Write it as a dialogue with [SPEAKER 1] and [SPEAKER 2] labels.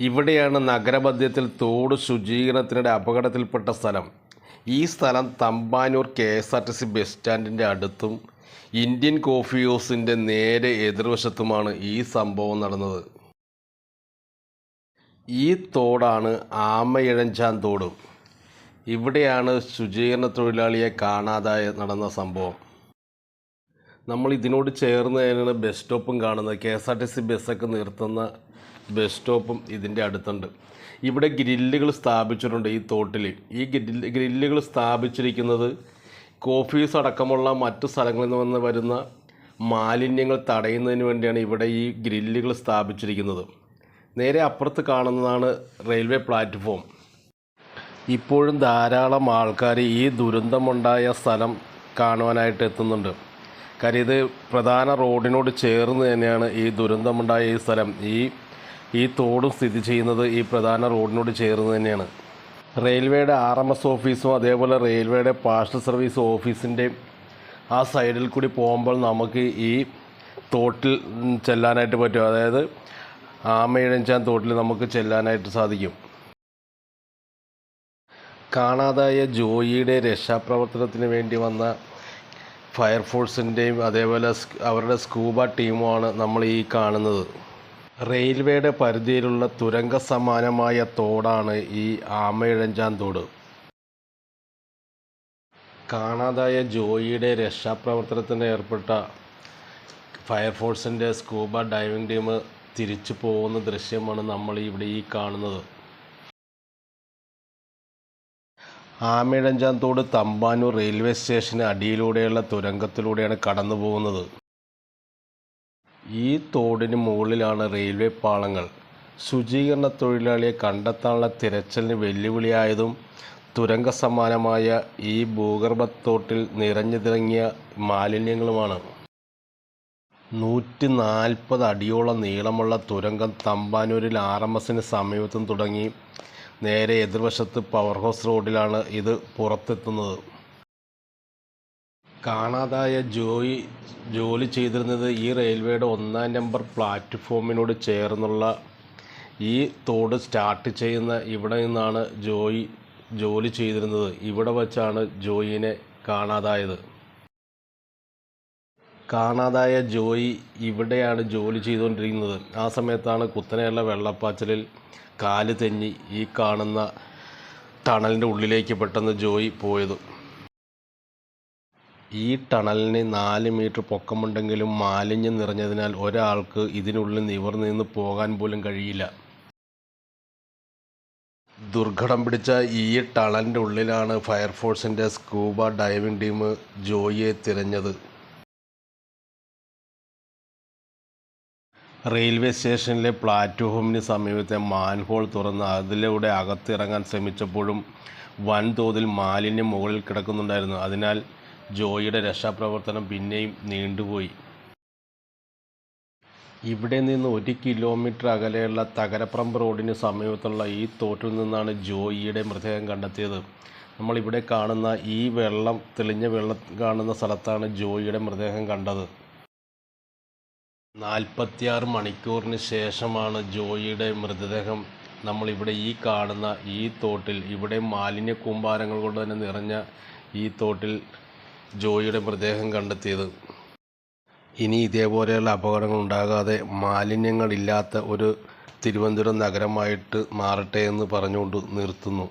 [SPEAKER 1] ഇവിടെയാണ് നഗരമധ്യത്തിൽ തോട് ശുചീകരണത്തിനിടെ അപകടത്തിൽപ്പെട്ട സ്ഥലം. ഈ സ്ഥലം Thampanoor K S R T C bus സ്റ്റാൻഡിന്റെ അടുത്തും ഇന്ത്യൻ കോഫി ഹൗസിന്റെ നേരെ എതിർവശത്തുമാണ് ഈ സംഭവം നടന്നത്. ഈ തോടാണ് ആമയിഴഞ്ചാൻ തോട്. ഇവിടെയാണ് ശുചീകരണ തൊഴിലാളിയെ കാണാതായ നടന്ന സംഭവം. നമ്മൾ ഇതിനോട് ചേർന്ന് തന്നെയാണ് ബസ് സ്റ്റോപ്പും കാണുന്നത്. K S R T C ബസ്സൊക്കെ നിർത്തുന്ന ബസ് സ്റ്റോപ്പും ഇതിന്റെ അടുത്തുണ്ട്. ഇവിടെ ഗ്രില്ലുകൾ സ്ഥാപിച്ചിട്ടുണ്ട് ഈ തോട്ടിൽ ഈ ഗ്രില്ല് ഗ്രില്ലുകൾ സ്ഥാപിച്ചിരിക്കുന്നത് കോഫീസ് അടക്കമുള്ള മറ്റു സ്ഥലങ്ങളിൽ നിന്ന് വരുന്ന മാലിന്യങ്ങൾ തടയുന്നതിന് വേണ്ടിയാണ് ഇവിടെ ഈ ഗ്രില്ലുകൾ സ്ഥാപിച്ചിരിക്കുന്നത്. നേരെ അപ്പുറത്ത് കാണുന്നതാണ് റെയിൽവേ പ്ലാറ്റ്ഫോം. ഇപ്പോഴും ധാരാളം ആൾക്കാർ ഈ ദുരന്തമുണ്ടായ സ്ഥലം കാണുവാനായിട്ട് എത്തുന്നുണ്ട്. കാര്യം ഇത് പ്രധാന റോഡിനോട് ചേർന്ന് തന്നെയാണ് ഈ ദുരന്തമുണ്ടായ ഈ സ്ഥലം. ഈ ഈ തോടും സ്ഥിതി ചെയ്യുന്നത് ഈ പ്രധാന റോഡിനോട് ചേർന്ന് തന്നെയാണ്. റെയിൽവേയുടെ ആർ എം എസ് ഓഫീസും അതേപോലെ റെയിൽവേയുടെ പാർസൽ സർവീസ് ഓഫീസിന്റെ ആ സൈഡിൽ കൂടി പോകുമ്പോൾ നമുക്ക് ഈ തോട്ടിൽ ചെല്ലാനായിട്ട് പറ്റും. അതായത് ആമയിഴഞ്ചാൻ തോട്ടിൽ നമുക്ക് ചെല്ലാനായിട്ട് സാധിക്കും. കാണാതായ ജോയിയുടെ രക്ഷാപ്രവർത്തനത്തിന് വേണ്ടി വന്ന ഫയർഫോഴ്സിന്റെയും അതേപോലെ അവരുടെ സ്കൂബ ടീമുമാണ് നമ്മൾ ഈ കാണുന്നത്. റെയിൽവേയുടെ പരിധിയിലുള്ള തുരങ്ക സമാനമായ തോടാണ് ഈ ആമയിഴഞ്ചാൻ തോട്. കാണാതായ ജോയിയുടെ രക്ഷാപ്രവർത്തനത്തിന് ഏർപ്പെട്ട ഫയർഫോഴ്സിന്റെ സ്കൂബ ഡൈവിംഗ് ടീം തിരിച്ചു പോകുന്ന ദൃശ്യമാണ് നമ്മൾ ഇവിടെ ഈ കാണുന്നത്. ആമയിഴഞ്ചാൻ തോട് തമ്പാനൂർ റെയിൽവേ സ്റ്റേഷന് അടിയിലൂടെയുള്ള തുരങ്കത്തിലൂടെയാണ് കടന്നു പോകുന്നത് ഈ തോടിന് മുകളിലാണ് റെയിൽവേ പാളങ്ങൾ. ശുചീകരണ തൊഴിലാളിയെ കണ്ടെത്താനുള്ള തിരച്ചിലിന് വെല്ലുവിളിയായതും തുരങ്ക സമാനമായ ഈ ഭൂഗർഭത്തോട്ടിൽ നിറഞ്ഞു തിളങ്ങിയ മാലിന്യങ്ങളുമാണ്. നൂറ്റി നാൽപ്പത് അടിയോളം നീളമുള്ള തുരങ്കം തമ്പാനൂരിൽ ആർ എം എസിന് സമീപത്തും തുടങ്ങി. നേരെ എതിർവശത്ത് പവർ ഹൗസ് റോഡിലാണ് ഇത് പുറത്തെത്തുന്നത്. കാണാതായ ജോയി ജോലി ചെയ്തിരുന്നത് ഈ റെയിൽവേയുടെ ഒന്നാം നമ്പർ പ്ലാറ്റ്ഫോമിനോട് ചേർന്നുള്ള ഈ തോട് സ്റ്റാർട്ട് ചെയ്യുന്ന ഇവിടെ നിന്നാണ് ജോയി ജോലി ചെയ്തിരുന്നത്. ഇവിടെ വച്ചാണ് ജോയിനെ കാണാതായത്. കാണാതായ ജോയി ഇവിടെയാണ് ജോലി ചെയ്തുകൊണ്ടിരിക്കുന്നത്. ആ സമയത്താണ് കുത്തനെയുള്ള വെള്ളപ്പാച്ചിലിൽ കാൽ തെന്നി ഈ കാണുന്ന ടണലിന്റെ ഉള്ളിലേക്ക് പെട്ടെന്ന് ജോയി പോയത്. ഈ ടണലിന് നാല് മീറ്റർ പൊക്കമുണ്ടെങ്കിലും മാലിന്യം നിറഞ്ഞതിനാൽ ഒരാൾക്ക് ഇതിനുള്ളിൽ നിവർന്നു നിന്ന് പോകാൻ പോലും കഴിയില്ല. ദുർഘടം പിടിച്ച ഈ ടണലിന്റെ ഉള്ളിലാണ് ഫയർഫോഴ്സിന്റെ സ്കൂബ ഡൈവിംഗ് ടീം ജോയിയെ തിരഞ്ഞത്. റെയിൽവേ സ്റ്റേഷനിലെ പ്ലാറ്റ്ഫോമിന് സമീപത്തെ മാൻഹോൾ തുറന്ന് അതിലൂടെ അകത്തിറങ്ങാൻ ശ്രമിച്ചപ്പോഴും വൻതോതിൽ മാലിന്യം മുകളിൽ കിടക്കുന്നുണ്ടായിരുന്നു. അതിനാൽ ജോയിയുടെ രക്ഷാപ്രവർത്തനം പിന്നെയും നീണ്ടുപോയി. ഇവിടെ നിന്ന് ഒരു കിലോമീറ്റർ അകലെയുള്ള തകരപ്പറമ്പ് റോഡിന് സമീപത്തുള്ള ഈ തോറ്റിൽ നിന്നാണ് ജോയിയുടെ മൃതദേഹം കണ്ടെത്തിയത്. നമ്മളിവിടെ കാണുന്ന ഈ വെള്ളം തെളിഞ്ഞ വെള്ളം കാണുന്ന സ്ഥലത്താണ് ജോയിയുടെ മൃതദേഹം കണ്ടത്. നാൽപ്പത്തിയാറ് മണിക്കൂറിന് ശേഷമാണ് ജോയിയുടെ മൃതദേഹം നമ്മളിവിടെ ഈ കാണുന്ന ഈ തോട്ടിൽ ഇവിടെ മാലിന്യ കൂമ്പാരങ്ങൾ കൊണ്ട് തന്നെ നിറഞ്ഞ ഈ തോട്ടിൽ ജോയിയുടെ മൃതദേഹം കണ്ടെത്തിയത്. ഇനി ഇതേപോലെയുള്ള അപകടങ്ങൾ ഉണ്ടാകാതെ മാലിന്യങ്ങളില്ലാത്ത ഒരു തിരുവനന്തപുരം നഗരമായിട്ട് മാറട്ടെ എന്ന് പറഞ്ഞുകൊണ്ട് നിർത്തുന്നു.